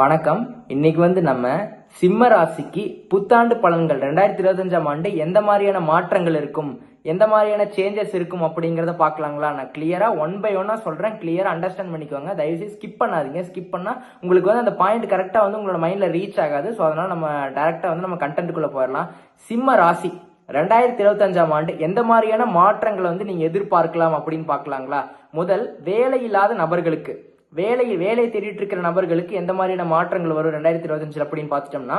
வணக்கம். இன்னைக்கு வந்து நம்ம சிம்ம ராசிக்கு புத்தாண்டு பலன்கள். ரெண்டாயிரத்தி இருபத்தஞ்சாம் ஆண்டு எந்த மாதிரியான மாற்றங்கள் இருக்கும்? எந்த மாதிரியான சேஞ்சஸ் இருக்கும் அப்படிங்கறத பார்க்கலாங்களா? நான் கிளியரா ஒன் பை ஒன்னா சொல்றேன். கிளியரா அண்டர்ஸ்டாண்ட் பண்ணிக்கோங்க. தயவுசெய்து ஸ்கிப் பண்ணாதீங்க. ஸ்கிப் பண்ணா உங்களுக்கு வந்து அந்த பாயிண்ட் கரெக்டா வந்து உங்களோட மைண்ட்ல ரீச் ஆகாது. ஸோ அதனால நம்ம டைரக்டா வந்து நம்ம கண்டென்ட்டுக்குள்ள போயிடலாம் சிம்ம ராசி ரெண்டாயிரத்தி இருபத்தஞ்சாம் ஆண்டு எந்த மாதிரியான மாற்றங்களை வந்து நீங்க எதிர்பார்க்கலாம் அப்படின்னு பார்க்கலாங்களா? முதல் வேலை இல்லாத நபர்களுக்கு. வேலையில் வேலை தேடிட்டு இருக்கிற நபர்களுக்கு எந்த மாதிரியான மாற்றங்கள் வரும்? ரெண்டாயிரத்தி இருபத்தஞ்சில் அப்படின்னு பார்த்துட்டோம்னா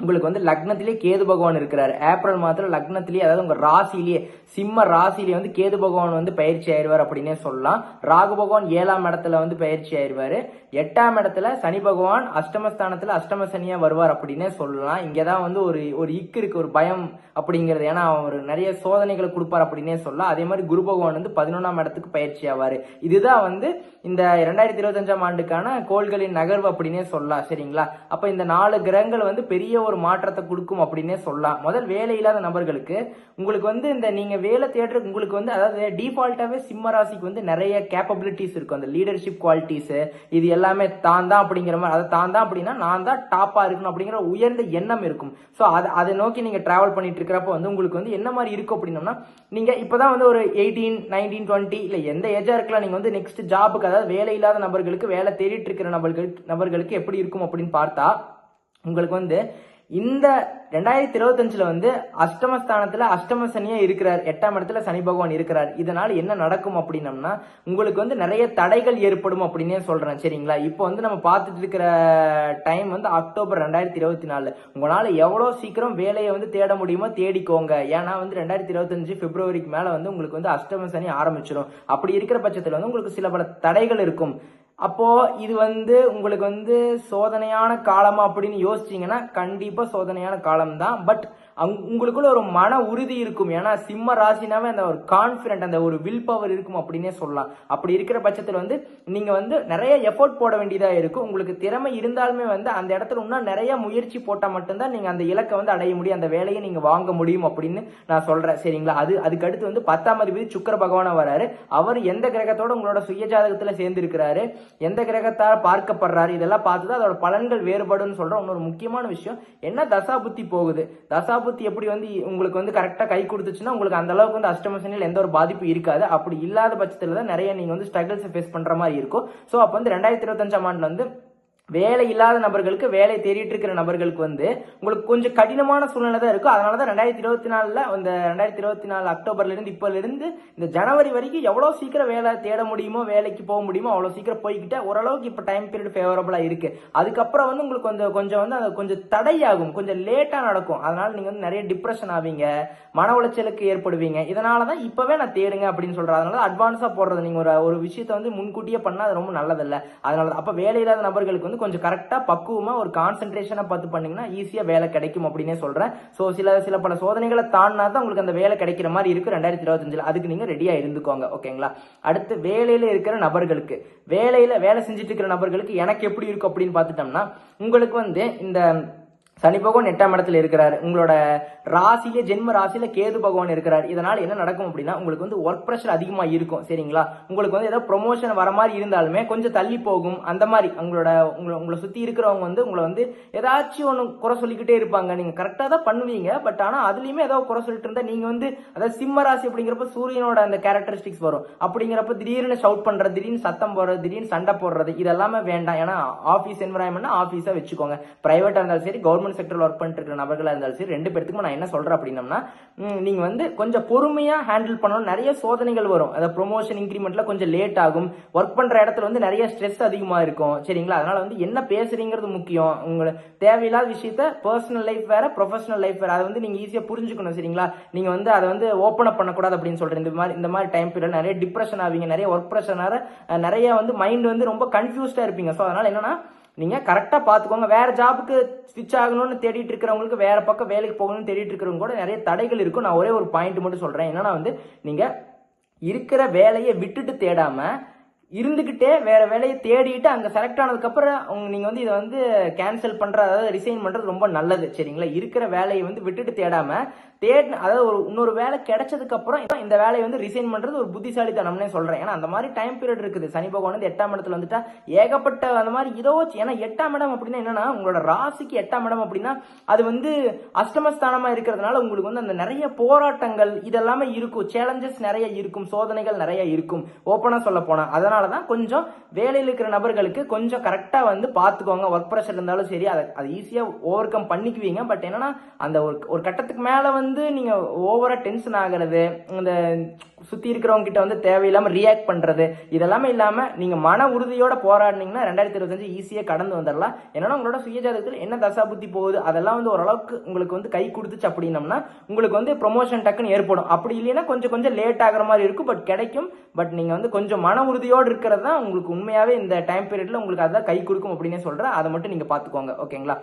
உங்களுக்கு வந்து லக்னத்திலே கேது பகவான் இருக்கிறார். ஏப்ரல் மாதத்தில் லக்னத்திலேயே அதாவது உங்கள் ராசிலேயே சிம்ம ராசிலேயே வந்து கேது பகவான் வந்து பயிற்சி ஆயிடுவார் அப்படின்னே சொல்லலாம். ராகு பகவான் ஏழாம் இடத்துல வந்து பயிற்சி ஆயிடுவார் எட்டாம் இடத்துல சனி பகவான் அஷ்டமஸ்தானத்தில் அஷ்டம சனியாக வருவார் அப்படின்னே சொல்லலாம். இங்கே தான் வந்து ஒரு ஒரு இக்கு இருக்கு ஒரு பயம் அப்படிங்கிறது. ஏன்னா அவர் நிறைய சோதனைகளை கொடுப்பார் அப்படின்னே சொல்லலாம். அதே மாதிரி குரு பகவான் வந்து பதினொன்றாம் இடத்துக்கு பயிற்சி ஆவார். இதுதான் வந்து இந்த ரெண்டாயிரத்தி இருபத்தஞ்சாம் ஆண்டுக்கான கோள்களின் நகர்வு அப்படின்னே சொல்லலாம். சரிங்களா? அப்போ இந்த நாலு கிரகங்கள் வந்து பெரிய ஒரு மாற்றத்தை கொடுக்கும் அப்படின்னே சொல்லலாம். முதல் வேலை இல்லாத நபர்களுக்கு உங்களுக்கு வந்து இந்த நீங்க வேலை தேடுற உங்களுக்கு வந்து அதாவது டிஃபால்ட்டாவே சிம்ம ராசிக்கு வந்து நிறைய கேப்பபிலிட்டிஸ் இருக்கும் அந்த லீடர்ஷிப் குவாலிட்டிஸ் இது எல்லாமே தான் தான் அப்படிங்கிற மாதிரி அதை தான் தான் அப்படின்னா நான் தான் டாப்பா இருக்கணும் அப்படிங்கிற உயர்ந்த எண்ணம் இருக்கும். ஸோ அதை அதை நோக்கி நீங்க டிராவல் பண்ணிட்டு இருக்கிறப்ப வந்து உங்களுக்கு வந்து என்ன மாதிரி இருக்கும் அப்படின்னம்னா நீங்க இப்பதான் வந்து ஒரு எயிட்டீன் நைன்டீன் டுவெண்ட்டி இல்ல எந்த ஏஜா இருக்கலாம் நீங்க வந்து நெக்ஸ்ட் ஜாபுக்கு அதாவது வேலை இல்லாத நபர்களுக்கு வேலை தேடிட்டு இருக்கிற நபர்களுக்கு நபர்களுக்கு எப்படி இருக்கும் அப்படின்னு பார்த்தா உங்களுக்கு வந்து இந்த ரெண்டாயிரத்தி இருபத்தஞ்சுல வந்து அஷ்டமஸ்தானத்துல அஷ்டம சனியா இருக்கிறார். எட்டாம் இடத்துல சனி பகவான் இருக்கிறார். இதனால என்ன நடக்கும் அப்படின்னம்னா உங்களுக்கு வந்து நிறைய தடைகள் ஏற்படும் அப்படின்னே சொல்றேன். சரிங்களா? இப்போ வந்து நம்ம பார்த்துட்டு இருக்கிற டைம் வந்து அக்டோபர் ரெண்டாயிரத்தி இருபத்தி நாலு உங்களால எவ்வளவு சீக்கிரம் வேலையை வந்து தேட முடியுமோ தேடிக்கோங்க. ஏன்னா வந்து ரெண்டாயிரத்தி இருபத்தஞ்சு பிப்ரவரிக்கு மேல வந்து உங்களுக்கு வந்து அஷ்டம சனி ஆரம்பிச்சிடும் அப்படி இருக்கிற பட்சத்துல வந்து உங்களுக்கு சில பல தடைகள் இருக்கும். அப்போது இது வந்து உங்களுக்கு வந்து சோதனையான காலமா அப்படின்னு யோசிச்சீங்கன்னா கண்டிப்பாக சோதனையான காலம் தான் பட் உங்களுக்குள்ள ஒரு மன உறுதி இருக்கும். ஏன்னா சிம்ம ராசினாவே அந்த ஒரு கான்ஃபிடென்ட் அந்த ஒரு வில் பவர் இருக்கும் அப்படின்னே சொல்லலாம். அப்படி இருக்கிற பட்சத்தில் வந்து நீங்கள் வந்து நிறைய எஃபோர்ட் போட வேண்டியதாக இருக்கும். உங்களுக்கு திறமை இருந்தாலுமே வந்து அந்த இடத்துல இன்னும் நிறைய முயற்சி போட்டால் மட்டும்தான் நீங்கள் அந்த இலக்கை வந்து அடைய முடியும். அந்த வேலையை நீங்கள் வாங்க முடியும் அப்படின்னு நான் சொல்கிறேன் சரிங்களா? அது அதுக்கு அடுத்து வந்து பத்தாம் அதிபதி சுக்கர பகவானா வராரு. அவர் எந்த கிரகத்தோட உங்களோட சுயஜாதகத்தில் சேர்ந்துருக்கிறாரு? எந்த கிரகத்தால் பார்க்கப்படுறாரு? இதெல்லாம் பார்த்து தான் அதோட பலன்கள் வேறுபடுன்னு சொல்கிற இன்னொரு முக்கியமான விஷயம் என்ன தசா புத்தி போகுது? தசா புத்தி எப்படி வந்து உங்களுக்கு வந்து கரெக்டாக கை கொடுத்துச்சுன்னா உங்களுக்கு அந்த அளவுக்கு வந்து அஷ்டம எந்த ஒரு பாதிப்பு இருக்காது. அப்படி இல்லாத பட்சத்தில் தான் நிறைய நீங்கள் வந்து ஸ்ட்ரகிள்ஸ் ஃபேஸ் பண்ணுற மாதிரி இருக்கும். ஸோ அப்போ வந்து ரெண்டாயிரத்தி இருபத்தஞ்சாம் ஆண்டுல வந்து வேலை இல்லாத நபர்களுக்கு வேலை தேடிட்டு இருக்கிற நபர்களுக்கு வந்து உங்களுக்கு கொஞ்சம் கடினமான சூழ்நிலை தான் இருக்கும் அதனால தான் ரெண்டாயிரத்தி இருபத்தி நாலில் இந்த ரெண்டாயிரத்தி இருபத்தி நாலு அக்டோபர்லேருந்து இப்போலேருந்து இந்த ஜனவரி வரைக்கும் எவ்வளோ சீக்கிரம் வேலை தேட முடியுமோ வேலைக்கு போக முடியுமோ அவ்வளோ சீக்கிரம் போய்கிட்ட ஓரளவுக்கு இப்போ டைம் பீரியட் ஃபேவரபுளாக இருக்கு. அதுக்கப்புறம் வந்து உங்களுக்கு கொஞ்சம் கொஞ்சம் வந்து அது கொஞ்சம் தடையாகும். கொஞ்சம் லேட்டாக நடக்கும். அதனால நீங்கள் வந்து நிறைய டிப்ரெஷன் ஆவீங்க மன உளைச்சலுக்கு ஏற்படுவீங்க. இதனால தான் இப்போவே நான் தேடுங்க அப்படின்னு சொல்கிறேன் அதனால அட்வான்ஸாக போடுறது நீங்கள் ஒரு ஒரு விஷயத்தை வந்து முன்கூட்டியே பண்ணால் அது ரொம்ப நல்லதில்லை. அதனால அப்போ வேலை இல்லாத நபர்களுக்கு வந்து கொஞ்சம் கரெக்டாக பக்குவமாக ஒரு கான்சென்ட்ரேஷனா பார்த்து பண்ணிங்கன்னா ஈஸியாக வேலை கிடைக்கும் அப்படின்னே சொல்கிறேன் ஸோ சில சில பல சோதனைகளை தாண்டினா தான் உங்களுக்கு அந்த வேலை கிடைக்கிற மாதிரி இருக்குது ரெண்டாயிரத்தி இருபத்தஞ்சில் அதுக்கு நீங்கள் ரெடியாக இருந்துக்கோங்க ஓகேங்களா? அடுத்து வேலையில் இருக்கிற நபர்களுக்கு வேலையில் வேலை செஞ்சுட்டு இருக்கிற நபர்களுக்கு எனக்கு எப்படி இருக்கும் அப்படின்னு பார்த்துட்டோம்னா உங்களுக்கு வந்து இந்த சனி பகவான் எட்டாம் இடத்துல இருக்கிறார். உங்களோட ராசியில ஜென்ம ராசியில கேது பகவான் இருக்கிறார். இதனால என்ன நடக்கும் அப்படின்னா உங்களுக்கு வந்து ஒர்க் ப்ரெஷர் அதிகமா இருக்கும் சரிங்களா? உங்களுக்கு வந்து ஏதோ ப்ரொமோஷன் வர மாதிரி இருந்தாலுமே கொஞ்சம் தள்ளி போகும். அந்த மாதிரி உங்களோட உங்களை உங்களை சுத்தி இருக்கிறவங்க வந்து உங்களை வந்து ஏதாச்சும் ஒன்று குறை சொல்லிக்கிட்டே இருப்பாங்க. நீங்க கரெக்டா தான் பண்ணுவீங்க. பட் ஆனா அதுலயுமே ஏதோ குறை சொல்லிட்டு இருந்தா நீங்க வந்து அதாவது சிம்ம ராசி அப்படிங்கிறப்ப சூரியனோட அந்த கேரக்டரிஸ்டிக்ஸ் வரும். அப்படிங்கிறப்ப திடீர்னு ஷவுட் பண்றது திடீர்னு சத்தம் போடுறது திடீர்னு சண்டை போடுறது இதெல்லாமே வேண்டாம். ஏன்னா ஆஃபீஸ் என்வரான்மெண்ட் ஆஃபீஸா வச்சுக்கோங்க. பிரைவேட்டா இருந்தாலும் சரி கவர்மெண்ட் செக்டர்ல ஒர்க் பண்ணிட்டு இருக்கிற நபர்களாக இருந்தாலும் சரி ரெண்டு பேர்த்துக்கும் நான் என்ன சொல்றேன் அப்படின்னம்னா நீங்கள் நீங்க வந்து கொஞ்சம் பொறுமையா ஹேண்டில் பண்ணணும். நிறைய சோதனைகள் வரும். அதாவது ப்ரொமோஷன் இன்க்ரிமெண்ட்ல கொஞ்சம் லேட் ஆகும். ஒர்க் பண்ற இடத்துல வந்து நிறைய ஸ்ட்ரெஸ் அதிகமா இருக்கும். சரிங்களா? அதனால வந்து என்ன பேசுறீங்கிறது முக்கியம். உங்களை தேவையில்லாத விஷயத்த பர்சனல் லைஃப் வேற ப்ரொஃபஷனல் லைஃப் வேற. அதை வந்து நீங்க ஈஸியா புரிஞ்சுக்கணும் சரிங்களா? நீங்க வந்து அதை வந்து ஓப்பன் அப் பண்ணக்கூடாது அப்படின்னு சொல்கிறேன் இந்த மாதிரி இந்த மாதிரி டைம் பீரியட் நிறைய டிப்ரெஷன் ஆவீங்க. நிறைய ஒர்க் ப்ரெஷர்னால நிறைய வந்து மைண்ட் வந்து ரொம்ப கன்ஃபியூஸ்டா இருப்பீங்க. ஸோ அதனால என்னன்னா நீங்கள் கரெக்டாக பார்த்துக்கோங்க வேறு ஜாபுக்கு ஸ்விட்ச் ஆகணும்னு தேடிட்டு இருக்கிறவங்களுக்கு வேறு பக்கம் வேலைக்கு போகணும்னு தேடிட்டு இருக்கிறவங்க கூட நிறைய தடைகள் இருக்கும். நான் ஒரே ஒரு பாயிண்ட் மட்டும் சொல்கிறேன் என்னன்னா வந்து நீங்கள் இருக்கிற வேலையை விட்டுட்டு தேடாமல் இருந்துக்கிட்டே வேற வேலையை தேடிட்டு அங்க செலக்ட் ஆனதுக்கப்புறம் நீங்க வந்து இதை வந்து கேன்சல் பண்ற அதாவது ரிசைன் பண்றது ரொம்ப நல்லது சரிங்களா? இருக்கிற வேலையை வந்து விட்டுட்டு தேடாம தேட் அதாவது ஒரு இன்னொரு வேலை கிடைச்சதுக்கு அப்புறம் இந்த வேலையை வந்து ரிசைன் பண்றது ஒரு புத்திசாலித்தனம்னே சொல்றேன். ஏன்னா அந்த மாதிரி டைம் பீரியட் இருக்குது. சனி பகவான் வந்து எட்டாம் இடத்துல வந்துட்டா ஏகப்பட்ட அந்த மாதிரி இதோ ஏன்னா எட்டாம் இடம் அப்படின்னா என்னன்னா உங்களோட ராசிக்கு எட்டாம் இடம் அப்படின்னா அது வந்து அஷ்டமஸ்தானமா இருக்கிறதுனால உங்களுக்கு வந்து அந்த நிறைய போராட்டங்கள் இதெல்லாமே இருக்கும். சேலஞ்சஸ் நிறைய இருக்கும். சோதனைகள் நிறைய இருக்கும். ஓப்பனா சொல்ல போனா. அதனால அதனால தான் கொஞ்சம் வேலையில் இருக்கிற நபர்களுக்கு கொஞ்சம் கரெக்டாக வந்து பார்த்துக்கோங்க ஒர்க் ப்ரெஷர் இருந்தாலும் சரி அதை அதை ஈஸியாக ஓவர் கம் பண்ணிக்குவீங்க. பட் என்னன்னா அந்த ஒரு ஒரு கட்டத்துக்கு மேலே வந்து நீங்கள் ஓவராக டென்ஷன் ஆகுறது இந்த சுற்றி இருக்கிறவங்க கிட்ட வந்து தேவையில்லாமல் ரியாக்ட் பண்ணுறது இதெல்லாமே இல்லாமல் நீங்கள் மன உறுதியோட போராடினீங்கன்னா ரெண்டாயிரத்தி இருபத்தஞ்சு ஈஸியாக கடந்து வந்துடலாம். என்னன்னா உங்களோட சுயஜாதகத்தில் என்ன தசா புத்தி போகுது அதெல்லாம் வந்து ஓரளவுக்கு உங்களுக்கு வந்து கை கொடுத்துச்சு அப்படின்னம்னா உங்களுக்கு வந்து ப்ரொமோஷன் டக்குன்னு ஏற்படும். அப்படி இல்லைன்னா கொஞ்சம் கொஞ்சம் லேட் ஆகிற மாதிரி இருக்கும் பட் கிடைக்கும். பட் நீங்கள் வந்து கொஞ்சம் மன உறுதியோடு இருக்கிறது தான் உங்களுக்கு உண்மையாவே இந்த டைம் பீரியடில் உங்களுக்கு அதான் கை கொடுக்கும் அப்படின்னே சொல்றேன். அதை மட்டும் நீங்க பாத்துக்கோங்க ஓகேங்களா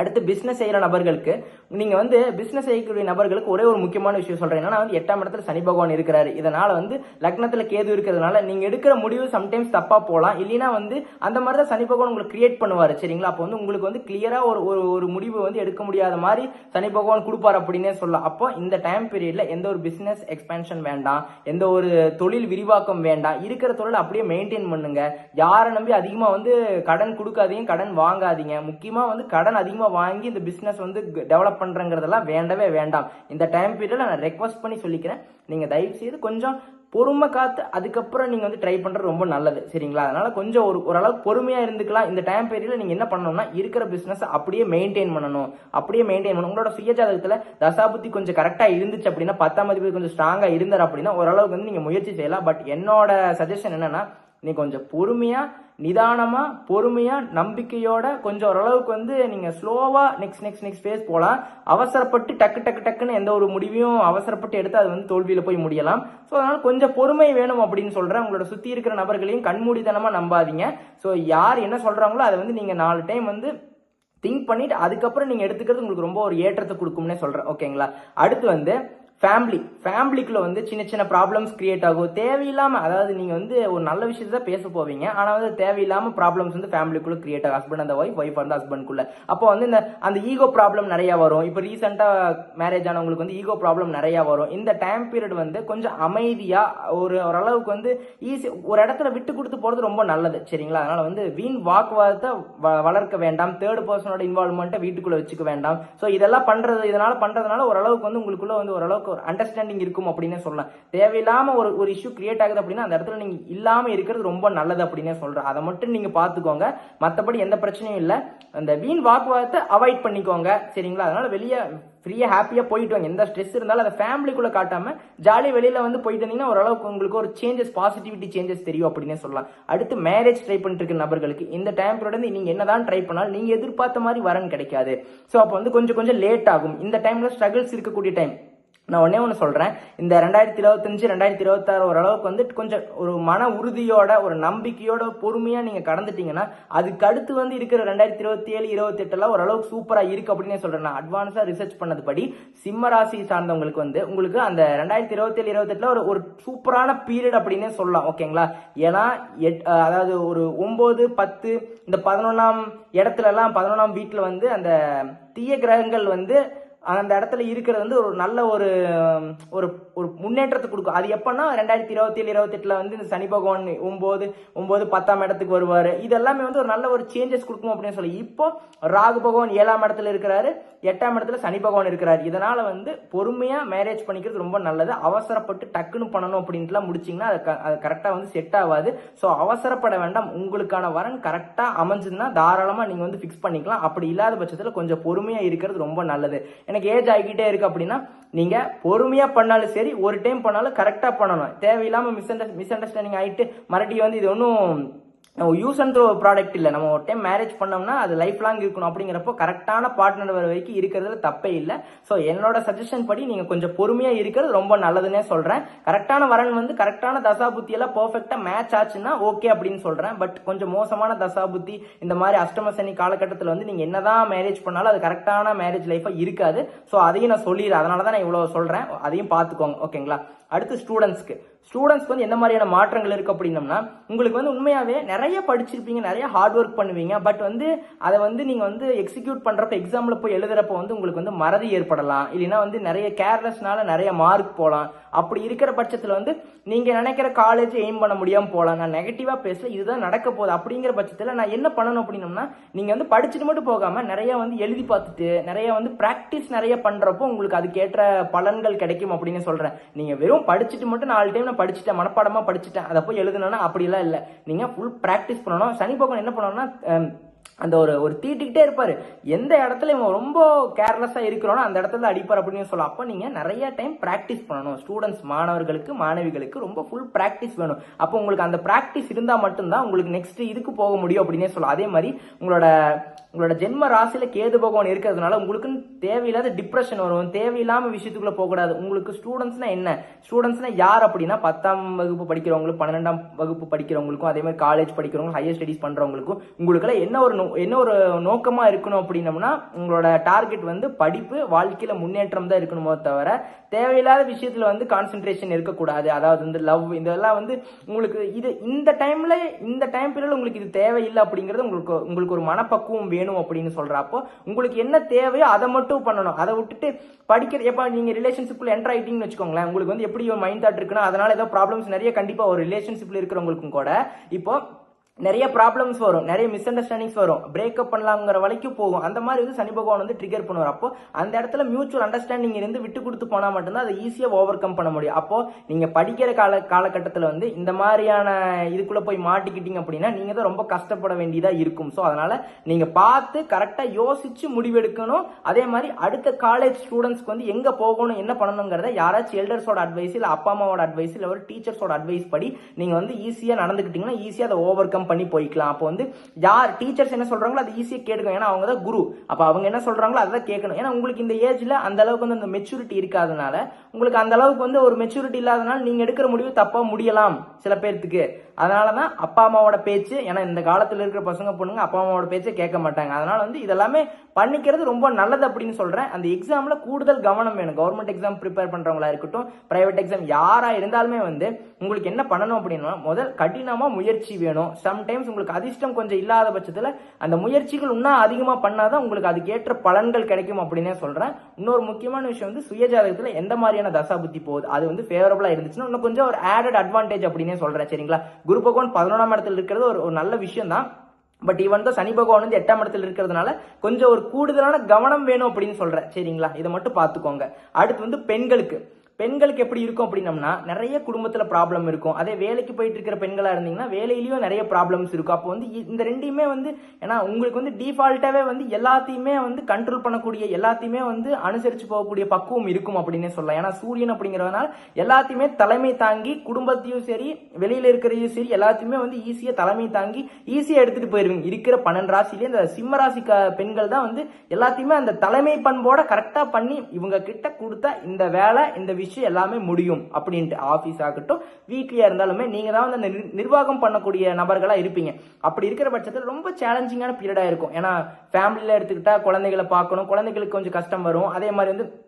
அடுத்து பிஸ்னஸ் செய்கிற நபர்களுக்கு நீங்கள் வந்து பிஸ்னஸ் செய்யக்கூடிய நபர்களுக்கு ஒரே ஒரு முக்கியமான விஷயம் சொல்கிறேன் என்னன்னா வந்து எட்டாம் இடத்துல சனி பகவான் இருக்கிறாரு. இதனால் வந்து லக்னத்தில் கேது இருக்கிறதுனால நீங்கள் எடுக்கிற முடிவு சம்டைம்ஸ் தப்பாக போகலாம் இல்லைன்னா வந்து அந்த மாதிரி தான் சனி பகவான் உங்களுக்கு கிரியேட் பண்ணுவார் சரிங்களா? அப்போ வந்து உங்களுக்கு வந்து கிளியராக ஒரு ஒரு ஒரு முடிவு வந்து எடுக்க முடியாத மாதிரி சனி பகவான் கொடுப்பாரு அப்படின்னே சொல்லலாம். அப்போ இந்த டைம் பீரியடில் எந்த ஒரு பிஸ்னஸ் எக்ஸ்பென்ஷன் வேண்டாம். எந்த ஒரு தொழில் விரிவாக்கம் வேண்டாம். இருக்கிற தொழில் அப்படியே மெயின்டைன் பண்ணுங்க. யாரை நம்பி அதிகமாக வந்து கடன் கொடுக்காதீங்க கடன் வாங்காதீங்க. முக்கியமாக வந்து கடன் அதிகமாக வாங்கி இந்த பிஸ்னஸ் வந்து டெவலப் பண்ணுறங்கிறதெல்லாம் வேண்டவே வேண்டாம். இந்த டைம் பீரியடில் நான் ரெக்வஸ்ட் பண்ணி சொல்லிக்கிறேன். நீங்கள் தயவு செய்து கொஞ்சம் பொறுமை காத்து அதுக்கப்புறம் நீங்கள் வந்து ட்ரை பண்ணுறது ரொம்ப நல்லது. சரிங்களா? அதனால் கொஞ்சம் ஒரு ஓரளவுக்கு பொறுமையாக இருந்துக்கலாம். இந்த டைம் பீரியடில் நீங்கள் என்ன பண்ணணும்னா இருக்கிற பிஸ்னஸை அப்படியே மெயின்டைன் பண்ணணும். அப்படியே மெயின்டைன் பண்ணணும். உங்களோட சுயஜாதகத்தில் தசாபுத்தி கொஞ்சம் கரெக்டாக இருந்துச்சு அப்படின்னா பத்தாம் மதிப்பு கொஞ்சம் ஸ்ட்ராங்காக இருந்தார் அப்படின்னா ஓரளவுக்கு வந்து நீங்கள் முயற்சி செய்யலாம். பட் என்னோட சஜஷன் என்னன்னா நீ கொஞ்சம் பொறுமையா நிதானமா பொறுமையா நம்பிக்கையோட கொஞ்சம் ஓரளவுக்கு வந்து நீங்க ஸ்லோவா நெக்ஸ்ட் நெக்ஸ்ட் நெக்ஸ்ட் ஃபேஸ் போகலாம் அவசரப்பட்டு டக்கு டக்கு டக்குன்னு எந்த ஒரு முடிவையும் அவசரப்பட்டு எடுத்து அது வந்து தோல்வியில போய் முடியலாம். ஸோ அதனால கொஞ்சம் பொறுமை வேணும் அப்படின்னு சொல்றேன். உங்களோட சுத்தி இருக்கிற நபர்களையும் கண்மூடித்தனமா நம்பாதீங்க. ஸோ யார் என்ன சொல்றாங்களோ அதை வந்து நீங்க நாலு டைம் வந்து திங்க் பண்ணிட்டு அதுக்கப்புறம் நீங்க எடுத்துக்கிறது உங்களுக்கு ரொம்ப ஒரு ஏற்றத்தை கொடுக்கும்னே சொல்றேன். ஓகேங்களா அடுத்து வந்து ஃபேமிலி ஃபேமிலிக்குள்ள வந்து சின்ன சின்ன ப்ராப்ளம்ஸ் கிரியேட் ஆகும். தேவையில்லாமல் அதாவது நீங்கள் வந்து ஒரு நல்ல விஷயத்தை பேச போவீங்க. ஆனால் வந்து தேவையில்லாம ப்ராப்ளம்ஸ் வந்து ஃபேமிலிக்குள்ள கிரியேட் ஆகும். ஹஸ்பண்ட் அந்த ஒய்ஃப் ஒய்ஃப் அந்த ஹஸ்பண்ட்குள்ள அப்போ வந்து இந்த அந்த ஈகோ ப்ராப்ளம் நிறையா வரும். இப்போ ரீசெண்டாக மேரேஜ் ஆனவங்களுக்கு வந்து ஈகோ ப்ராப்ளம் நிறையா வரும். இந்த டைம் பீரியட் வந்து கொஞ்சம் அமைதியாக ஒரு ஓரளவுக்கு வந்து ஈஸி ஒரு இடத்துல விட்டு கொடுத்து போகிறது ரொம்ப நல்லது. சரிங்களா? அதனால் வந்து வீண் வாக்குவாதத்தை வ- வளர்க்க வேண்டாம். தேர்ட் பர்சனோட இன்வால்மெண்ட்டை வீட்டுக்குள்ளே வச்சுக்க வேண்டாம். ஸோ இதெல்லாம் பண்ணுறது இதனால் பண்ணுறதுனால ஓரளவுக்கு வந்து உங்களுக்குள்ளே வந்து ஓரளவுக்கு ஒரு அண்டர்ஸ்டாண்டிங் இருக்கும் அப்படின்னு சொல்லலாம். தேவையில்லாம ஒரு ஒரு இஷ்யூ கிரியேட் ஆகுது அப்படின்னா அந்த இடத்துல நீங்க இல்லாம இருக்கிறது ரொம்ப நல்லது அப்படின்னே சொல்றேன். அதை மட்டும் நீங்க பாத்துக்கோங்க மத்தபடி எந்த பிரச்சனையும் இல்ல. அந்த வீண் வாக்குவாதத்தை அவாய்ட் பண்ணிக்கோங்க. சரிங்களா? அதனால வெளியே ஃப்ரீயா ஹாப்பியா போயிட்டு வாங்க. எந்த ஸ்ட்ரெஸ் இருந்தாலும் அதை ஃபேமிலிக்குள்ள காட்டாம ஜாலி வெளியில வந்து போயிட்டு இருந்தீங்கன்னா ஓரளவுக்கு உங்களுக்கு ஒரு சேஞ்சஸ் பாசிட்டிவிட்டி சேஞ்சஸ் தெரியும் அப்படின்னே சொல்லலாம். அடுத்து மேரேஜ் ட்ரை பண்ணிட்டு இருக்க நபர்களுக்கு இந்த டைம் இருந்து நீங்க என்னதான் ட்ரை பண்ணாலும் நீங்க எதிர்பார்த்த மாதிரி வரன் கிடைக்காது. ஸோ அப்போ வந்து கொஞ்சம் கொஞ்சம் லேட் ஆகும். இந்த டைம்ல ஸ்ட்ரகிள்ஸ் இருக்கக்கூடிய டைம் நான் ஒன்னே ஒன்று சொல்கிறேன் இந்த ரெண்டாயிரத்தி இருபத்தஞ்சு ரெண்டாயிரத்தி இருபத்தாறு ஓரளவுக்கு வந்து கொஞ்சம் ஒரு மன உறுதியோட ஒரு நம்பிக்கையோட பொறுமையாக நீங்கள் கடந்துட்டீங்கன்னா அதுக்கு அடுத்து வந்து இருக்கிற ரெண்டாயிரத்தி இருபத்தி ஏழு இருபத்தெட்டெல்லாம் ஓரளவுக்கு சூப்பராக இருக்குது அப்படின்னே சொல்கிறேன் நான் அட்வான்ஸாக ரிசர்ச் பண்ணதுபடி சிம்ம ராசி சார்ந்தவங்களுக்கு வந்து உங்களுக்கு அந்த ரெண்டாயிரத்தி இருபத்தேழு இருபத்தெட்டில் ஒரு ஒரு சூப்பரான பீரியட் அப்படின்னே சொல்லலாம் ஓகேங்களா? ஏன்னா எட்- அதாவது ஒரு ஒம்பது பத்து இந்த பதினொன்றாம் இடத்துலலாம் பதினொன்றாம் வீட்டில் வந்து அந்த தீய கிரகங்கள் வந்து அந்த இடத்துல இருக்கிறது வந்து ஒரு நல்ல ஒரு ஒரு ஒரு முன்னேற்றத்தை கொடுக்கும். அது எப்பன்னா ரெண்டாயிரத்தி இருபத்தி ஏழு இருபத்தெட்டில் வந்து இந்த சனி பகவான் ஒம்பது ஒம்பது பத்தாம் இடத்துக்கு வருவார். இது எல்லாமே வந்து ஒரு நல்ல ஒரு சேஞ்சஸ் கொடுக்கும் அப்படின்னு சொல்லி. இப்போ ராகு பகவான் ஏழாம் இடத்துல இருக்கிறாரு எட்டாம் இடத்துல சனி பகவான் இருக்கிறாரு. இதனால வந்து பொறுமையாக மேரேஜ் பண்ணிக்கிறது ரொம்ப நல்லது. அவசரப்பட்டு டக்குன்னு பண்ணணும் அப்படின்ட்டுலாம் முடிச்சிங்கன்னா அது க- அது வந்து செட் ஆகாது. ஸோ அவசரப்பட வேண்டாம். உங்களுக்கான வரன் கரெக்டாக அமைஞ்சதுன்னா தாராளமாக நீங்கள் வந்து ஃபிக்ஸ் பண்ணிக்கலாம். அப்படி இல்லாத பட்சத்தில் கொஞ்சம் பொறுமையாக இருக்கிறது ரொம்ப நல்லது. எனக்கு ஏஜ் ஆகிக்கிட்டே இருக்கு அப்படின்னா நீங்க பொறுமையா பண்ணாலும் சரி ஒரு டைம் பண்ணாலும் கரெக்டா பண்ணணும். தேவையில்லாம மிஸ் அண்டர் மிஸ் அண்டர்ஸ்டாண்டிங் ஆயிட்டு மறுபடியும் வந்து இது ஒன்றும் யூஸ் அண்ட் த்ரோ ப்ராடக்ட் இல்லை. நம்ம ஒரு டைம் மேரேஜ் பண்ணோம்னா அது லைஃப் லாங் இருக்கணும். அப்படிங்கிறப்போ கரெக்டான பார்ட்னர் வர வரைக்கும் இருக்கிறதுல தப்பே இல்லை. ஸோ என்னோட சஜஷன் படி நீங்கள் கொஞ்சம் பொறுமையாக இருக்கிறது ரொம்ப நல்லதுன்னே சொல்கிறேன் கரெக்டான வரன் வந்து கரெக்டான தசாபுத்தி எல்லாம் மேட்ச் ஆச்சுன்னா ஓகே அப்படின்னு சொல்கிறேன் பட் கொஞ்சம் மோசமான தசாபுத்தி இந்த மாதிரி அஷ்டம சனி காலகட்டத்தில் வந்து நீங்க என்னதான் மேரேஜ் பண்ணாலும் அது கரெக்டான மேரேஜ் லைஃபாக இருக்காது. ஸோ அதையும் நான் சொல்லிடுறேன். அதனால தான் நான் இவ்வளோ சொல்கிறேன் அதையும் பார்த்துக்கோங்க. ஓகேங்களா அடுத்து ஸ்டூடெண்ட்ஸ்க்கு ஸ்டூடெண்ட்ஸ்க்கு வந்து என்ன மாதிரியான மாற்றங்கள் இருக்கு அப்படின்னம்னா உங்களுக்கு வந்து உண்மையாகவே நிறைய படிச்சிருப்பீங்க நிறைய ஹார்ட் ஒர்க் பண்ணுவீங்க பட் வந்து அதை வந்து நீங்கள் வந்து எக்ஸிக்யூட் பண்ணுறப்ப எக்ஸாமில் போய் எழுதுறப்ப வந்து உங்களுக்கு வந்து மறதி ஏற்படலாம். இல்லைன்னா வந்து நிறைய கேர்லெஸ்னால நிறைய மார்க் போகலாம் அப்படி இருக்கிற பட்சத்தில் வந்து நீங்கள் நினைக்கிற காலேஜ் எய்ம் பண்ண முடியாமல் போகலாம் நான் நெகட்டிவாக பேசல இதுதான் நடக்க போகுது அப்படிங்கிற பட்சத்தில் நான் என்ன பண்ணணும் அப்படின்னம்னா நீங்கள் வந்து படிச்சுட்டு மட்டும் போகாமல் நிறைய வந்து எழுதி பார்த்துட்டு நிறைய வந்து ப்ராக்டிஸ் நிறைய பண்ணுறப்போ உங்களுக்கு அதுக்கேற்ற பலன்கள் கிடைக்கும் அப்படின்னு சொல்கிறேன் நீங்கள் வெறும் படிச்சுட்டு மட்டும் நாலு டைம் நான் படிச்சுட்டேன் மனப்பாடமாக படிச்சுட்டேன் அதை போய் எழுதணும்னா அப்படிலாம் இல்லை. நீங்கள் ஃபுல் ப்ராக்டிஸ் பண்ணணும். சனி பகவான் என்ன பண்ணணும்னா அந்த ஒரு ஒரு தீட்டிக்கிட்டே இருப்பாரு. எந்த இடத்துல இவன் ரொம்ப கேர்லெஸ்ஸா இருக்கிறோனோ அந்த இடத்துல அடிப்பார் அப்படின்னு சொல்லலாம். அப்போ நீங்க நிறைய டைம் ப்ராக்டிஸ் பண்ணணும். ஸ்டூடெண்ட்ஸ் மாணவர்களுக்கு மாணவிகளுக்கு ரொம்ப ஃபுல் ப்ராக்டிஸ் வேணும். அப்போ உங்களுக்கு அந்த ப்ராக்டிஸ் இருந்தா மட்டும்தான் உங்களுக்கு நெக்ஸ்ட் இதுக்கு போக முடியும் அப்படின்னே சொல்லலாம். அதே மாதிரி உங்களோட உங்களோட ஜென்ம ராசியில கேது பகவான் இருக்கிறதுனால உங்களுக்கு தேவையில்லாத டிப்ரெஷன் வரும். தேவையில்லாம விஷயத்துக்குள்ள போகக்கூடாது. உங்களுக்கு ஸ்டூடெண்ட்ஸ்னா என்ன? ஸ்டூடெண்ட்ஸ்னா யார் அப்படின்னா பத்தாம் வகுப்பு படிக்கிறவங்களுக்கு பன்னெண்டாம் வகுப்பு படிக்கிறவங்களுக்கும் அதே மாதிரி காலேஜ் படிக்கிறவங்களுக்கும் ஹையர் ஸ்டடிஸ் பண்றவங்களுக்கும் உங்களுக்குலாம் என்ன ஒரு என்ன ஒரு நோக்கமா இருக்கணும் அப்படின்னம்னா உங்களோட டார்கெட் வந்து படிப்பு வாழ்க்கையில முன்னேற்றம் தான் இருக்கணுமோ தவிர தேவையில்லாத விஷயத்துல வந்து கான்சென்ட்ரேஷன் இருக்கக்கூடாது. அதாவது வந்து லவ் இதெல்லாம் வந்து உங்களுக்கு இது இந்த டைம்ல இந்த டைம் பீரியட் உங்களுக்கு இது தேவையில்லை அப்படிங்கிறது உங்களுக்கு உங்களுக்கு ஒரு மனப்பக்குவம் வேணும் அப்படின்னு சொல்றப்போ உங்களுக்கு என்ன தேவையோ அதை மட்டும் பண்ணணும். அதை விட்டுட்டு படிக்கிற எப்ப நீங்க ரிலேஷன்ஷிப்ல என்டர் ஆயிட்டீங்கன்னு வச்சுக்கோங்களேன் உங்களுக்கு வந்து எப்படி ஒரு மைண்ட் தாட் இருக்குன்னா அதனால ஏதோ ப்ராப்ளம்ஸ் நிறைய கண்டிப்பா ஒரு ரிலேஷன்ஷிப்ல இருக்கிறவங்களுக்கும் கூட இப்போ நிறைய ப்ராப்ளம்ஸ் வரும் நிறைய மிஸ் அண்டர்ஸ்டாண்டிங்ஸ் வரும். பிரேக்கப் பண்ணலாங்கிற வரைக்கும் போகும். அந்த மாதிரி வந்து சனி பகவான் வந்து ட்ரிகர் பண்ணுவார். அப்போ அந்த இடத்துல மியூச்சுவல் அண்டர்ஸ்டாண்டிங் இருந்து விட்டு கொடுத்து போனா மட்டும்தான் அதை ஈஸியாக ஓவர் கம் பண்ண முடியும். அப்போ நீங்க படிக்கிற கால காலகட்டத்தில் வந்து இந்த மாதிரியான இதுக்குள்ள போய் மாட்டிக்கிட்டீங்க அப்படின்னா நீங்க தான் ரொம்ப கஷ்டப்பட வேண்டியதா இருக்கும். ஸோ அதனால நீங்க பார்த்து கரெக்டாக யோசிச்சு முடிவெடுக்கணும். அதே மாதிரி அடுத்த காலேஜ் ஸ்டூடெண்ட்ஸ்க்கு வந்து எங்க போகணும் என்ன பண்ணணுங்கிறத யாராச்சும் எல்டர்ஸோட அட்வைஸ் இல்லை அப்பா அம்மாவோட அட்வைஸ் இல்லை ஒரு டீச்சர்ஸோட அட்வைஸ் படி நீங்க வந்து ஈஸியாக நடந்துக்கிட்டீங்கன்னா ஈஸியாக அதை ஓவர் கம் பண்ணி போய்க்கலாம். அப்போ வந்து யார் டீச்சர்ஸ் என்ன சொல்கிறாங்களோ அது ஈஸியாக கேட்கணும் ஏன்னா அவங்க தான் குரு. அப்போ அவங்க என்ன சொல்கிறாங்களோ அதை தான் கேட்கணும். ஏன்னா உங்களுக்கு இந்த ஏஜில் அந்த அளவுக்கு வந்து அந்த மெச்சூரிட்டி இருக்காதனால உங்களுக்கு அந்த அளவுக்கு வந்து ஒரு மெச்சூரிட்டி இல்லாதனால நீங்கள் எடுக்கிற முடிவு தப்பாக முடியலாம் சில பேர்த்துக்கு. அதனாலதான் அப்பா அம்மாவோட பேச்சு ஏன்னா இந்த காலத்தில் இருக்கிற பசங்க பொண்ணுங்க அப்பா அம்மாவோட பேச்சை கேட்க மாட்டாங்க. அதனால வந்து இதெல்லாமே பண்ணிக்கிறது ரொம்ப நல்லது அப்படின்னு சொல்கிறேன் அந்த எக்ஸாமில் கூடுதல் கவனம் வேணும். கவர்மெண்ட் எக்ஸாம் ப்ரிப்பேர் பண்ணுறவங்களா இருக்கட்டும் ப்ரைவேட் எக்ஸாம் யாராக இருந்தாலுமே வந்து உங்களுக்கு என்ன பண்ணணும் அப்படின்னா முதல் கடினமாக முயற்சி வேணும். சம்டைம்ஸ் உங்களுக்கு அதிர்ஷ்டம் கொஞ்சம் இல்லாத பட்சத்தில் அந்த முயற்சிகள் இன்னும் அதிகமா பண்ணாதான் உங்களுக்கு அதுக்கேற்ற பலன்கள் கிடைக்கும் அப்படின்னே சொல்கிறேன் இன்னொரு முக்கியமான விஷயம் வந்து சுயஜாதகத்தில் எந்த மாதிரியான தசா புத்தி போகுது? அது வந்து ஃபேவரபுளாக இருந்துச்சுன்னா இன்னும் கொஞ்சம் ஒரு ஆடட் அட்வான்டேஜ் அப்படின்னே சொல்கிறேன் சரிங்களா? குரு பகவான் பதினொன்றாம் இடத்துல இருக்கிறது ஒரு நல்ல விஷயம் தான் பட் இவன் தான் சனி பகவான் வந்து எட்டாம் இடத்துல இருக்கிறதுனால கொஞ்சம் ஒரு கூடுதலான கவனம் வேணும் அப்படின்னு சொல்றேன் சரிங்களா? இதை மட்டும் பார்த்துக்கோங்க. அடுத்து வந்து பெண்களுக்கு. பெண்களுக்கு எப்படி இருக்கும் அப்படின்னம்னா நிறைய குடும்பத்தில் ப்ராப்ளம் இருக்கும். அதே வேலைக்கு போயிட்டு இருக்கிற பெண்களாக இருந்தீங்கன்னா வேலையிலையும் நிறைய ப்ராப்ளம்ஸ் இருக்கும். அப்போ வந்து இந்த ரெண்டையுமே வந்து ஏன்னா உங்களுக்கு வந்து டிஃபால்ட்டாகவே வந்து எல்லாத்தையுமே வந்து கண்ட்ரோல் பண்ணக்கூடிய எல்லாத்தையுமே வந்து அனுசரித்து போகக்கூடிய பக்குவம் இருக்கும் அப்படின்னே சொல்லலாம். ஏன்னா சூரியன் அப்படிங்கிறதுனால எல்லாத்தையுமே தலைமை தாங்கி குடும்பத்தையும் சரி வெளியில் இருக்கிறதையும் சரி எல்லாத்தையுமே வந்து ஈஸியாக தலைமை தாங்கி ஈஸியாக எடுத்துகிட்டு போயிருவீங்க. இருக்கிற பன்னெண்டு ராசிலேயே இந்த சிம்ம ராசி பெண்கள் தான் வந்து எல்லாத்தையுமே அந்த தலைமை பண்போட கரெக்டாக பண்ணி இவங்க கிட்ட கொடுத்தா இந்த வேலை இந்த விஷயம் எல்லாமே முடியும் அப்படின்ட்டு ஆஃபீஸ் ஆகட்டும் வீட்லயா இருந்தாலுமே நீங்க தான் வந்து அந்த நிர்வாகம் பண்ணக்கூடிய நபர்களா இருப்பீங்க. அப்படி இருக்கிற பட்சத்தில் ரொம்ப சேலஞ்சிங்கான பீரியடா இருக்கும். ஏன்னா ஃபேமிலியில எடுத்துக்கிட்டா குழந்தைகளை பார்க்கணும் குழந்தைகளுக்கு கொஞ்சம் கஷ்டம் வரும். அதே மாதிரி வந்து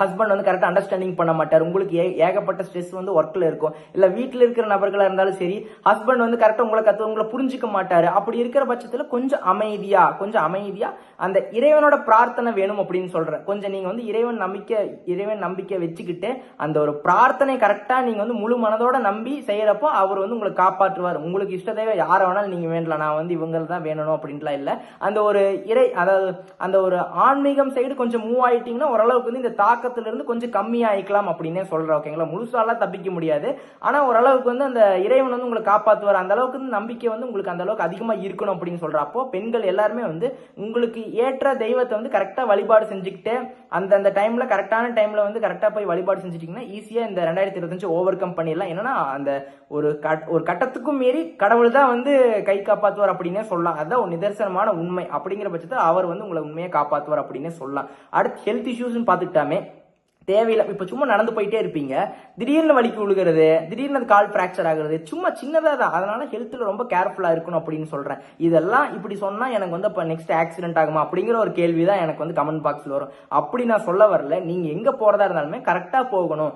ஹஸ்பண்ட் வந்து கரெக்டாக அண்டர்ஸ்டாண்டிங் பண்ண மாட்டார். உங்களுக்கு ஏ ஏகப்பட்ட ஸ்ட்ரெஸ் வந்து ஒர்க்கில் இருக்கும். இல்லை வீட்டில் இருக்கிற நபர்களாக இருந்தாலும் சரி ஹஸ்பண்ட் வந்து கரெக்டாக உங்களை கற்று உங்களை புரிஞ்சிக்க மாட்டார். அப்படி இருக்கிற பட்சத்தில் கொஞ்சம் அமைதியாக கொஞ்சம் அமைதியாக அந்த இறைவனோட பிரார்த்தனை வேணும் அப்படின்னு சொல்கிறேன் கொஞ்சம் நீங்கள் வந்து இறைவன் நம்பிக்கை இறைவன் நம்பிக்கை வச்சுக்கிட்டு அந்த ஒரு பிரார்த்தனை கரெக்டாக நீங்கள் வந்து முழு மனதோட நம்பி செய்கிறப்போ அவர் வந்து உங்களை காப்பாற்றுவார். உங்களுக்கு இஷ்ட யாரை வேணாலும் நீங்கள் வேண்டலாம். நான் வந்து இவங்க தான் வேணும் அப்படின்ட்டுலாம் இல்லை. அந்த ஒரு இறை அதாவது அந்த ஒரு ஆன்மீகம் சைடு கொஞ்சம் மூவ் ஆகிட்டிங்கன்னா ஓரளவுக்கு வந்து இந்த தாக்கத்திலிருந்து கொஞ்சம் கம்மியாகிக்கலாம் அப்படின்னே சொல்கிறேன் ஓகேங்களா முழுசாலாம் தப்பிக்க முடியாது. ஆனால் ஓரளவுக்கு வந்து அந்த இறைவன் வந்து உங்களை காப்பாற்றுவார் அந்த அளவுக்கு வந்து நம்பிக்கை வந்து உங்களுக்கு அந்த அளவுக்கு அதிகமாக இருக்கணும் அப்படின்னு சொல்கிறப்போ அப்போ பெண்கள் எல்லாருமே வந்து உங்களுக்கு ஏற்ற தெய்வத்தை வந்து கரெக்டாக வழிபாடு செஞ்சுக்கிட்டு அந்த அந்த கரெக்டான டைமில் வந்து கரெக்டாக போய் வழிபாடு செஞ்சுட்டீங்கன்னா ஈஸியாக இந்த ரெண்டாயிரத்தி இருபத்தஞ்சு ஓவர் கம் பண்ணிடலாம். என்னன்னா அந்த ஒரு கட்- ஒரு கட்டத்துக்கும் மீறி கடவுள் தான் வந்து கை காப்பாற்றுவார் அப்படின்னே சொல்லலாம். அதுதான் ஒரு நிதர்சனமான உண்மை. அப்படிங்கிற பட்சத்தில் அவர் வந்து உங்களை உண்மையை காப்பாற்றுவார் அப்படின்னே சொல்லலாம். அடுத்து ஹெல்த் இஷ்யூஸ்னு Ayúdame தேவையில்லை. இப்போ சும்மா நடந்து போயிட்டே இருப்பீங்க. திடீர்னு வலிக்கு விழுகிறது திடீர்னு அது கால் ஃப்ராக்சர் ஆகுறது சும்மா சின்னதாக தான். அதனால ஹெல்த்தில் ரொம்ப கேர்ஃபுல்லாக இருக்கணும் அப்படின்னு சொல்கிறேன் இதெல்லாம் இப்படி சொன்னால் எனக்கு வந்து இப்போ நெக்ஸ்ட் ஆக்சிடென்ட் ஆகுமா அப்படிங்கிற ஒரு கேள்வி தான் எனக்கு வந்து கமெண்ட் பாக்ஸில் வரும். அப்படி நான் சொல்ல வரல. நீங்கள் எங்கே போகிறதா இருந்தாலுமே கரெக்டாக போகணும்.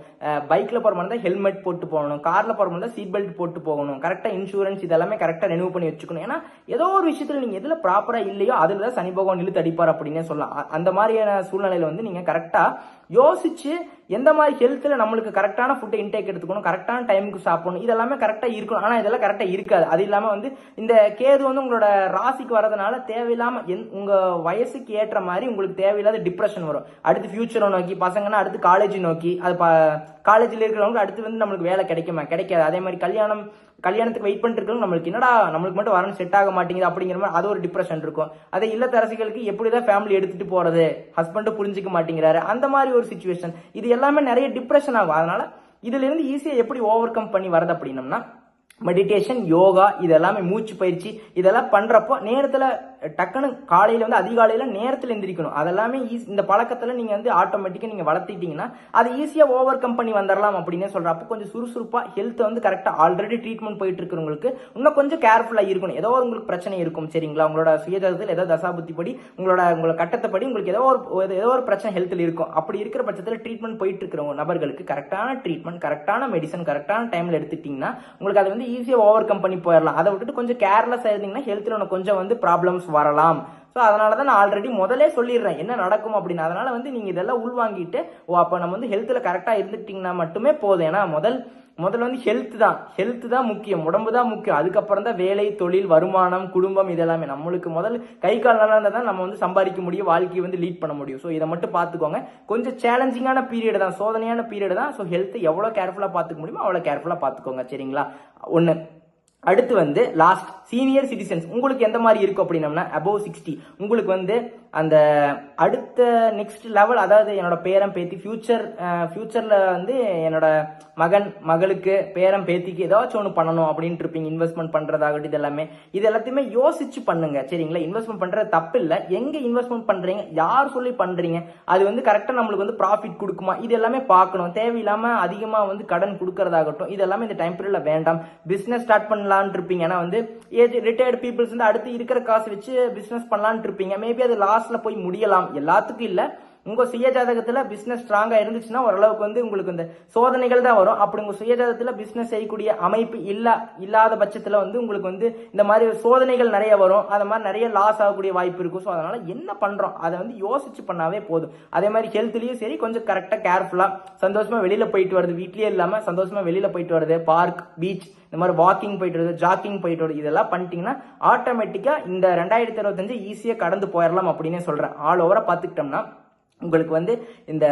பைக்கில் போகிற மாதிரி ஹெல்மெட் போட்டு போகணும். காரில் போகிற மாதிரி சீட் பெல்ட் போட்டு போகணும். கரெக்டாக இன்சூரன்ஸ் இதெல்லாமே கரெக்டாக ரெனியூ பண்ணி வச்சுக்கணும். ஏன்னா ஏதோ ஒரு விஷயத்தில் நீங்கள் எதில் ப்ராப்பராக இல்லையோ அதில் தான் சனி பகவான் இழுத்து அடிப்பார் அப்படின்னே சொல்லலாம். அந்த மாதிரியான சூழ்நிலையில் வந்து நீங்கள் கரெக்டாக யோசிச்சு எந்த மாதிரி ஹெல்த்தில் நம்மளுக்கு கரெக்டான ஃபுட்டை இன்டேக் எடுத்துக்கணும் கரெக்டான டைமுக்கு சாப்பிடணும். இதெல்லாமே கரெக்டாக இருக்கணும். ஆனால் இதெல்லாம் கரெக்டாக இருக்காது. அது இல்லாமல் வந்து இந்த கேது வந்து உங்களோட ராசிக்கு வரதுனால தேவையில்லாமல் எந் உங்கள் வயசுக்கு ஏற்ற மாதிரி உங்களுக்கு தேவையில்லாத டிப்ரெஷன் வரும். அடுத்து ஃபியூச்சரை நோக்கி பசங்கன்னா அடுத்து காலேஜ் நோக்கி அது காலேஜில் இருக்கிறவங்களுக்கு அடுத்து வந்து நம்மளுக்கு வேலை கிடைக்குமா? கிடைக்காது. அதே மாதிரி கல்யாணம் கல்யாணத்துக்கு வெயிட் பண்ணிட்டு நம்மளுக்கு என்னடா நம்மளுக்கு மட்டும் வரணும் செட் ஆக மாட்டேங்குது அப்படிங்கிற மாதிரி அது ஒரு டிப்ரெஷன் இருக்கும். அதே இல்லத்தரசிகளுக்கு எப்படிதான் ஃபேமிலி எடுத்துட்டு போறது? ஹஸ்பண்டும் புரிஞ்சுக்க மாட்டேங்கிறாரு. அந்த மாதிரி ஒரு சுச்சுவேஷன் இது எல்லாமே நிறைய டிப்ரெஷன் ஆகும். அதனால இதுல இருந்து ஈஸியா எப்படி ஓவர் கம் பண்ணி வரது அப்படின்னம்னா மெடிடேஷன் யோகா இது எல்லாமே மூச்சு பயிற்சி இதெல்லாம் பண்றப்போ நேரத்துல டக்குன்னு காலையில் வந்து அதிகாலையில் நேரத்தில் எந்திரிக்கணும். அதெல்லாமே ஈஸி இந்த பழக்கத்தில் நீங்கள் வந்து ஆட்டோமேட்டிக்காக நீங்கள் வளர்த்திட்டீங்கன்னா அது ஈஸியாக ஓவர் கம் பண்ணி வந்துடலாம் அப்படின்னே சொல்கிறப்போ அப்போ கொஞ்சம் சுறுசுறுப்பா ஹெல்த் வந்து கரெக்டாக ஆல்ரெடி ட்ரீட்மெண்ட் போயிட்டு இருக்கிறவங்களுக்கு இன்னும் கொஞ்சம் கேர்ஃபுல்லாக இருக்கணும். ஏதோ ஒரு உங்களுக்கு பிரச்சனை இருக்கும் சரிங்களா? உங்களோட சுயதத்தில் ஏதோ தசாபுத்தி படி உங்களோட உங்களோட கட்டத்தைப்படி உங்களுக்கு ஏதோ ஒரு ஏதோ ஒரு பிரச்சனை ஹெல்த்தில் இருக்கும். அப்படி இருக்கிற பட்சத்தில் ட்ரீட்மெண்ட் போயிட்டு இருக்கிறவங்க நபர்களுக்கு கரெக்டான ட்ரீட்மெண்ட் கரெக்டான மெடிசன் கரெக்டான டைமில் எடுத்துட்டிங்கன்னா உங்களுக்கு அது வந்து ஈஸியாக ஓவர் கம் பண்ணி போயிடலாம் அதை விட்டுட்டு கொஞ்சம் கேர்லெஸ் இருந்தீங்கன்னா ஹெல்த்தில் உனக்கு கொஞ்சம் வந்து ப்ராப்ளம்ஸ் வரலாம். ஸோ அதனால தான் நான் ஆல்ரெடி முதலே சொல்லிடுறேன் என்ன நடக்கும் அப்படின்னு. அதனால வந்து நீங்கள் இதெல்லாம் உள்வாங்கிட்டு ஓ அப்போ நம்ம வந்து ஹெல்த்தில் கரெக்டாக இருந்துட்டிங்கன்னா மட்டுமே போதும். ஏன்னா முதல் முதல்ல வந்து ஹெல்த் தான். ஹெல்த் தான் முக்கியம். உடம்பு தான் முக்கியம். அதுக்கப்புறம் தான் வேலை தொழில் வருமானம் குடும்பம் இதெல்லாமே. நம்மளுக்கு முதல் கை கால் நல்லா இருந்தால் தான் நம்ம வந்து சம்பாதிக்க முடியும் வாழ்க்கையை வந்து லீட் பண்ண முடியும். ஸோ இதை மட்டும் பார்த்துக்கோங்க. கொஞ்சம் சேலஞ்சிங்கான பீரியட் தான் சோதனையான பீரியட் தான். ஸோ ஹெல்த்தை எவ்வளோ கேர்ஃபுல்லாக பார்த்துக்க முடியுமோ அவ்வளோ கேர்ஃபுல்லாக பார்த்துக்கோங்க. சரிங்களா? ஒன்று அடுத்து வந்து லாஸ்ட் சீனியர் சிட்டிசன்ஸ் உங்களுக்கு எந்த மாதிரி இருக்கும் அப்படின்னம்னா அபோவ் சிக்ஸ்டி உங்களுக்கு வந்து அந்த அடுத்த நெக்ஸ்ட் லெவல் அதாவது என்னோட பேரம் பேத்தி ஃபியூச்சர் ஃபியூச்சரில் வந்து என்னோட மகன் மகளுக்கு பேரம் பேத்திக்கு ஏதாச்சும் ஒன்று பண்ணணும் அப்படின்ட்டு இருப்பீங்க. இன்வெஸ்ட்மெண்ட் பண்ணுறதாகட்டும் இது எல்லாமே. இது எல்லாத்தையுமே யோசிச்சு பண்ணுங்க. சரிங்களா? இன்வெஸ்ட்மெண்ட் பண்ணுறது தப்பு இல்லை. எங்கே இன்வெஸ்ட்மெண்ட் பண்ணுறீங்க யார் சொல்லி பண்ணுறீங்க அது வந்து கரெக்டாக நம்மளுக்கு வந்து ப்ராஃபிட் கொடுக்குமா? இது எல்லாமே பார்க்கணும். தேவையில்லாமல் அதிகமாக வந்து கடன் கொடுக்கறதாகட்டும் இது எல்லாமே இந்த டைம் பீரியடில் வேண்டாம். பிஸ்னஸ் ஸ்டார்ட் பண்ணலான்னு இருப்பீங்க. ஏன்னா வந்து ஏஜ் ரிட்டையர்டு பீப்புள்ஸ் வந்து அடுத்து இருக்கிற காசு வச்சு பிஸ்னஸ் பண்ணலான்னு இருப்பீங்க. மேபி அது லாஸ்ட்ல போய் முடியலாம். எல்லாத்துக்கும் இல்லை. உங்க சுய ஜாதகத்துல பிசினஸ் ஸ்ட்ராங்கா இருந்துச்சுன்னா ஓரளவுக்கு வந்து உங்களுக்கு இந்த சோதனைகள் தான் வரும். அப்படி உங்க சுய ஜாதகத்துல பிசினஸ் செய்யக்கூடிய அமைப்பு இல்ல இல்லாத பட்சத்துல வந்து உங்களுக்கு வந்து இந்த மாதிரி சோதனைகள் நிறைய வரும். அது மாதிரி நிறைய லாஸ் ஆகக்கூடிய வாய்ப்பு இருக்கும். ஸோ அதனால என்ன பண்றோம்? அதை வந்து யோசிச்சு பண்ணாவே போதும். அதே மாதிரி ஹெல்த்லயும் சரி கொஞ்சம் கரெக்டா கேர்ஃபுல்லா சந்தோஷமா வெளியில போயிட்டு வருது வீட்லயே இல்லாம சந்தோஷமா வெளியில போயிட்டு வருது பார்க் பீச் இந்த மாதிரி வாக்கிங் போயிட்டு வருது ஜாக்கிங் போயிட்டு வருது இதெல்லாம் பண்ணிட்டீங்கன்னா ஆட்டோமேட்டிக்கா இந்த ரெண்டாயிரத்தி இருபத்தஞ்சு ஈஸியா கடந்து போயிடலாம் அப்படின்னே சொல்றேன். ஆல் ஓவரா பார்த்துக்கிட்டோம்னா உங்களுக்கு வந்து இந்த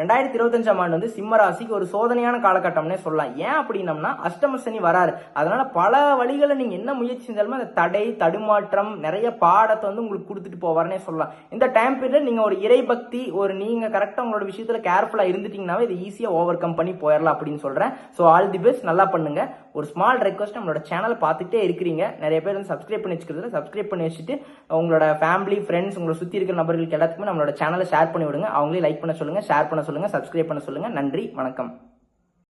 ரெண்டாயிரத்தி இருபத்தஞ்சாம் ஆண்டு வந்து சிம்ம ராசிக்கு ஒரு சோதனையான காலகட்டம்னே சொல்லலாம். ஏன் அப்படின்னம்னா அஷ்டம சனி வராரு. அதனால பல வழிகளை நீங்க என்ன முயற்சி செஞ்சாலுமே அந்த தடை தடுமாற்றம் நிறைய பாடத்தை வந்து உங்களுக்கு கொடுத்துட்டு போவார்னே சொல்லலாம். இந்த டைம் பீரியட் நீங்க ஒரு இறைபக்தி ஒரு நீங்க கரெக்டா உங்களோட விஷயத்துல கேர்ஃபுல்லா இருந்துட்டீங்கன்னாவே இது ஈஸியா ஓவர் கம் பண்ணி போயிடலாம் அப்படின்னு சொல்றேன். ஸோ ஆல் தி பெஸ்ட் நல்லா பண்ணுங்க. ஒரு ஸ்மால் ரெக்வஸ்ட் நம்மளோட சேனலை பார்த்துட்டே இருக்கிறீங்க. நிறைய பேர் வந்து சப்ஸ்கிரைப் பண்ணி வச்சுக்கிறதுல சப்ஸ்கிரைப் பண்ணி வச்சுட்டு உங்களோட ஃபேமிலி ஃப்ரெண்ட்ஸ் உங்களை சுற்றி இருக்கிற நபர்களுக்கு எல்லாத்துக்குமே நம்மளோட சேனலை ஷேர் பண்ணி விடுங்க. அவங்களே லைக் பண்ண சொல்லுங்கள் ஷேர் பண்ண சொல்லுங்கள் சப்ஸ்கிரைப் பண்ண சொல்லுங்கள் நன்றி வணக்கம்.